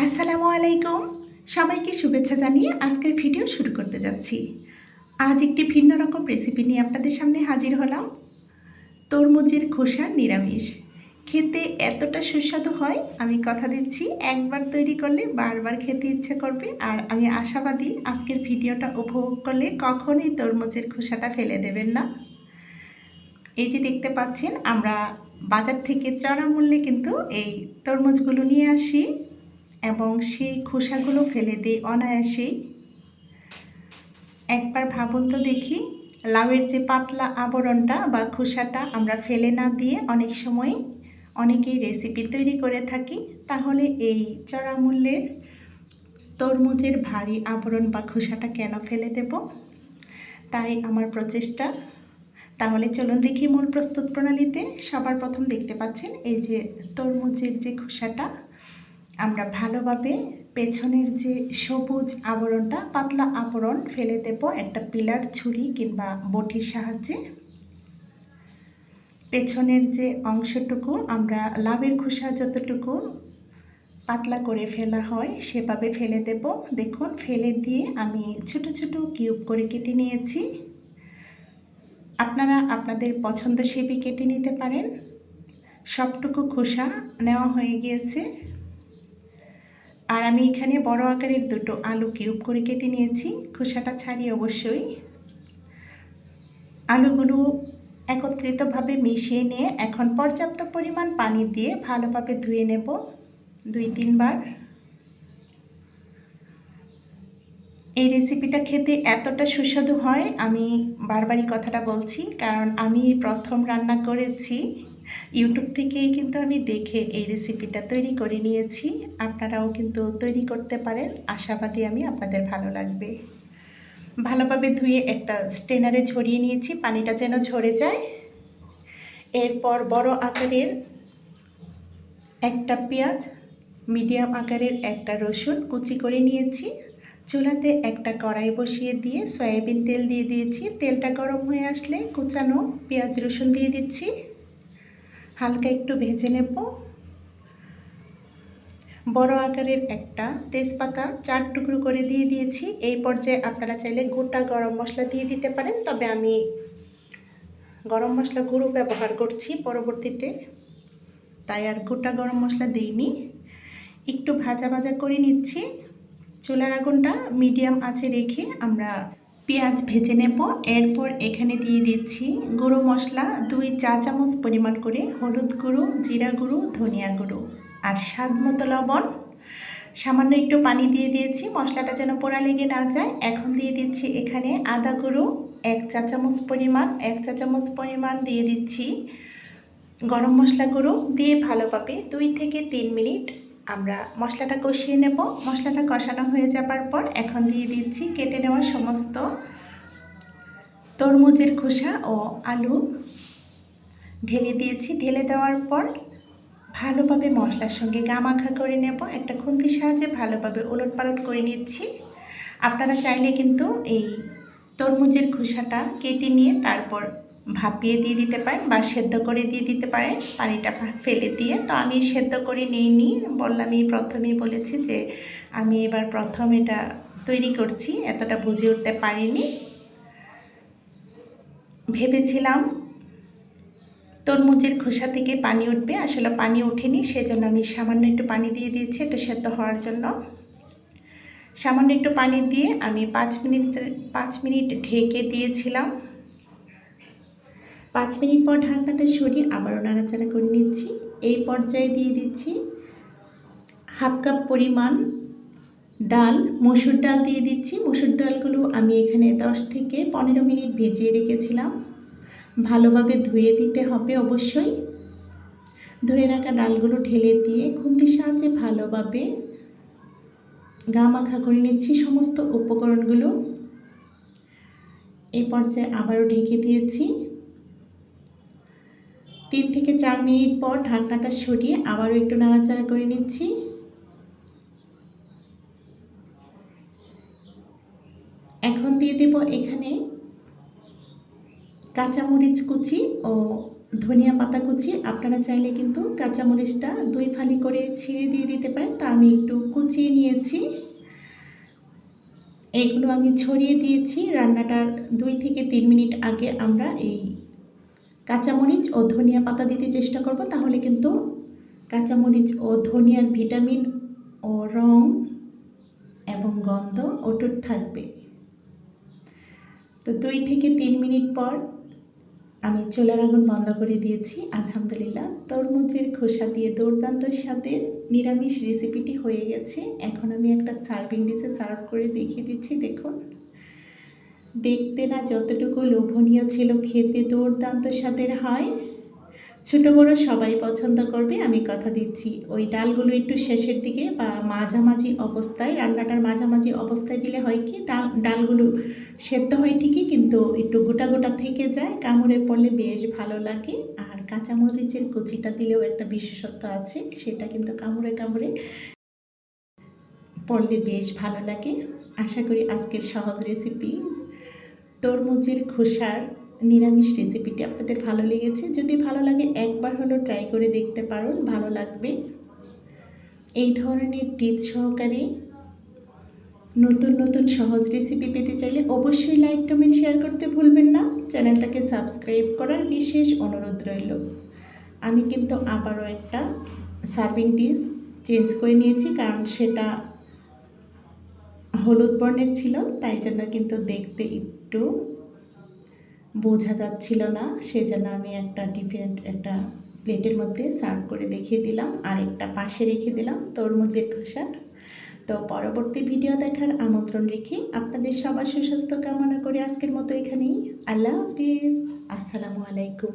আসসালামু আলাইকুম। সবাইকে শুভেচ্ছা জানিয়ে আজকের ভিডিও শুরু করতে যাচ্ছি। আজ একটি ভিন্ন রকম রেসিপি নিয়ে আপনাদের সামনে হাজির হলাম। তরমুজের খোসা নিরামিষ। খেতে এতটা সুস্বাদু হয়, আমি কথা দিচ্ছি, একবার তৈরি করলে বারবার খেতে ইচ্ছে করবে। আর আমি আশাবাদী আজকের ভিডিওটা উপভোগ করলে কখনোই তরমুজের খোসাটা ফেলে দেবেন না। এই যে দেখতে পাচ্ছেন, আমরা বাজার থেকে চড়া মূল্যে কিন্তু এই তরমুজগুলো নিয়ে আসি। এবং সেই খোসাগুলো ফেলে দিই অনায়াসেই। একবার ভাবুন তো দেখি, লাউয়ের যে পাতলা আবরণটা বা খোসাটা আমরা ফেলে না দিয়ে অনেক সময় অনেকেই রেসিপি তৈরি করে থাকি, তাহলে এই চড়া মূল্যের তরমুজের ভারী আবরণ বা খোসাটা কেন ফেলে দেব? তাই আমার প্রচেষ্টা। তাহলে চলুন দেখি মূল প্রস্তুত প্রণালীতে সবার প্রথম দেখতে পাচ্ছেন এই যে তরমুজের যে খোসাটা আমরা ভালোভাবে পেছনের যে সবুজ আবরণটা, পাতলা আবরণ ফেলে দেব একটা পিলার ছুরি কিংবা বটির সাহায্যে। পেছনের যে অংশটুকু আমরা লাভের খোসা যতটুকু পাতলা করে ফেলা হয় সেভাবে ফেলে দেব। দেখুন, ফেলে দিয়ে আমি ছোট ছোট কিউব করে কেটে নিয়েছি। আপনারা আপনাদের পছন্দ সেবি কেটে নিতে পারেন। সবটুকু খোসা নেওয়া হয়ে গিয়েছে। আর আমি এখানে বড় আকারের দুটো আলু কিউব করে কেটে নিয়েছি। খোসাটা ছাড়িয়ে অবশ্যই আলুগুলো একত্রিতভাবে মিশিয়ে নিয়ে এখন পর্যাপ্ত পরিমাণ পানি দিয়ে ভালোভাবে ধুয়ে নেব দুই তিনবার। এই রেসিপিটা খেতে এতটা সুস্বাদু হয়, আমি বারবারই কথাটা বলছি, কারণ আমি প্রথম রান্না করেছি। ইউটিউব থেকেই কিন্তু আমি দেখে এই রেসিপিটা তৈরি করে নিয়েছি। আপনারাও কিন্তু তৈরি করতে পারেন। আশাবাদী আমি আপনাদের ভালো লাগবে। ভালোভাবে ধুয়ে একটা স্টেনারে ঝরিয়ে নিয়েছি। পানিটা যেন ঝরে যায়। এরপর বড় আকারের একটা পেঁয়াজ মিডিয়াম আকারের একটা রসুন কুচি করে নিয়েছি। চুলাতে একটা কড়াই বসিয়ে দিয়ে সয়াবিন তেল দিয়ে দিয়েছি। তেলটা গরম হয়ে আসলে কুচানো পেঁয়াজ, রসুন দিয়ে দিচ্ছি। হালকা একটু ভেজে নেব। বড় আকারের একটা তেজপাতা চার টুকরো করে দিয়ে দিয়েছি। এই পর্যায়ে আপনারা চাইলে গোটা গরম মশলা দিয়ে দিতে পারেন। তবে আমি গরম মশলা গুঁড়ো ব্যবহার করছি পরবর্তীতে। তাই আর গোটা গরম মশলা দিইনি। একটু ভাজা ভাজা করে নিচ্ছি। চুলার আগুনটা মিডিয়াম আছে রেখে আমরা পেঁয়াজ ভেজে নেব। এরপর এখানে দিয়ে দিচ্ছি গুঁড়ো মশলা, দুই চা চামচ পরিমাণ করে হলুদ গুঁড়ো, জিরা গুঁড়ো, ধনিয়া গুঁড়ো আর স্বাদ মতো লবণ। সামান্য একটু পানি দিয়ে দিয়েছি, মশলাটা যেন পোড়া লেগে না যায়। এখন দিয়ে দিচ্ছি এখানে আদা গুঁড়ো, এক চা চামচ পরিমাণ, এক চা চামচ পরিমাণ দিয়ে দিচ্ছি গরম মশলা গুঁড়ো। দিয়ে ভালোভাবে দুই থেকে তিন মিনিট আমরা মশলাটা কষিয়ে নেব। মশলাটা কষানো হয়ে যাবার পর এখন দিয়ে দিচ্ছি কেটে নেওয়া সমস্ত তরমুজের খোসা ও আলু। ঢেলে দিয়েছি। ঢেলে দেওয়ার পর ভালোভাবে মশলার সঙ্গে গামাখা করে নেব। একটা খুন্তির সাহায্যে ভালোভাবে ওলট পালট করে নিচ্ছি। আপনারা চাইলে কিন্তু এই তরমুজের খোসাটা কেটে নিয়ে তারপর ভাপিয়ে দিয়ে দিতে পারেন বা সেদ্ধ করে দিয়ে দিতে পারেন। পানিটা ফেলে দিয়ে। তো আমি সেদ্ধ করে নিইনি বললাম, এই প্রথমেই বলেছি যে আমি এবার প্রথম এটা তৈরি করছি। এতটা বুঝে উঠতে পারিনি। ভেবেছিলাম তরমুজের খোসা থেকে পানি উঠবে। আসলে পানি ওঠেনি, সেজন্য আমি সামান্য একটু পানি দিয়ে দিয়েছি। এটা সেদ্ধ হওয়ার জন্য। সামান্য একটু পানি দিয়ে আমি পাঁচ মিনিট পাঁচ মিনিট ঢেকে দিয়েছিলাম। পাঁচ মিনিট পর ঢাকনাটা সরিয়ে আবারও নাড়াচাড়া করে নিচ্ছি। এই পর্যায়ে দিয়ে দিচ্ছি হাফ কাপ পরিমাণ ডাল, মসুর ডাল দিয়ে দিচ্ছি। মসুর ডালগুলো আমি এখানে দশ থেকে পনেরো মিনিট ভিজিয়ে রেখেছিলাম। ভালোভাবে ধুয়ে দিতে হবে অবশ্যই। ধুয়ে রাখা ডালগুলো ঢেলে দিয়ে খুন্তির সাহায্যে ভালোভাবে গা মাখা করে নিচ্ছি সমস্ত উপকরণগুলো। এই পর্যায়ে আবারও ঢেকে দিয়েছি। তিন থেকে চার মিনিট পর ঢাকনাটা সরিয়ে আবারও একটু নাড়াচাড়া করে নিচ্ছি। এখন দিয়ে দেব এখানে কাঁচামরিচ কুচি ও ধনিয়া পাতা কুচি। আপনারা চাইলে কিন্তু কাঁচামরিচটা দুই ফালি করে ছিঁড়ে দিয়ে দিতে পারেন। তা আমি একটু কুচিয়ে নিয়েছি। এগুলো আমি ছড়িয়ে দিয়েছি। রান্নাটার দুই থেকে তিন মিনিট আগে আমরা এই কাঁচামরিচ ও ধনিয়া পাতা দিতে চেষ্টা করব, তাহলে কিন্তু কাঁচামরিচ ও ধনিয়ার ভিটামিন ও রং এবং গন্ধ অটুট থাকবে। তো দুই থেকে তিন মিনিট পর আমি চুলার আগুন বন্ধ করে দিয়েছি, আলহামদুলিল্লাহ। তরমুজের খোসা দিয়ে দুর্দান্ত স্বাদের নিরামিষ রেসিপিটি হয়ে গেছে। এখন আমি একটা সার্ভিং ডিশে সার্ভ করে দেখিয়ে দিচ্ছি, দেখুন। দেখতে না যতটুকু লোভনীয় ছিল খেতে দুর্দান্ত স্বাদের হয়। ছোটো বড় সবাই পছন্দ করবে, আমি কথা দিচ্ছি। ওই ডালগুলো একটু শেষের দিকে বা মাঝামাঝি অবস্থায়, রান্নাটার মাঝামাঝি অবস্থায় দিলে হয় কি, ডাল, ডালগুলো সেদ্ধ হয় ঠিকই, কিন্তু একটু গোটা গোটা থেকে যায়, কামড়ে পড়লে বেশ ভালো লাগে। আর কাঁচামরিচের কুচিটা দিলেও একটা বিশেষত্ব আছে, সেটা কিন্তু কামড়ে কামড়ে পড়লে বেশ ভালো লাগে। আশা করি আজকের সহজ রেসিপি তরমুজের খোসার নিরামিষ রেসিপিটি আপনাদের ভালো লেগেছে। যদি ভালো লাগে একবার হলো ট্রাই করে দেখতে পারুন, ভালো লাগবে। এই ধরনের টিপস সহকারে নতুন নতুন সহজ রেসিপি পেতে চাইলে অবশ্যই লাইক কমেন্ট শেয়ার করতে ভুলবেন না। চ্যানেলটাকে সাবস্ক্রাইব করার বিশেষ অনুরোধ রইল। আমি কিন্তু আবারও একটা সার্ভিং ডিশ চেঞ্জ করে নিয়েছি, কারণ সেটা হলুদ বর্ণের ছিল, তাই জন্য কিন্তু দেখতে একটু বোঝা যাচ্ছিল না। সেই জন্য আমি একটা ডিফারেন্ট একটা প্লেটের মধ্যে সার্ভ করে দেখিয়ে দিলাম। আর একটা পাশে রেখে দিলাম তরমুজের খোসা। তো পরবর্তী ভিডিও দেখার আমন্ত্রণ রেখে আপনাদের সবার সুস্বাস্থ্য কামনা করে আজকের মতো এখানেই। আল্লাহ হাফিজ। আসসালামু আলাইকুম।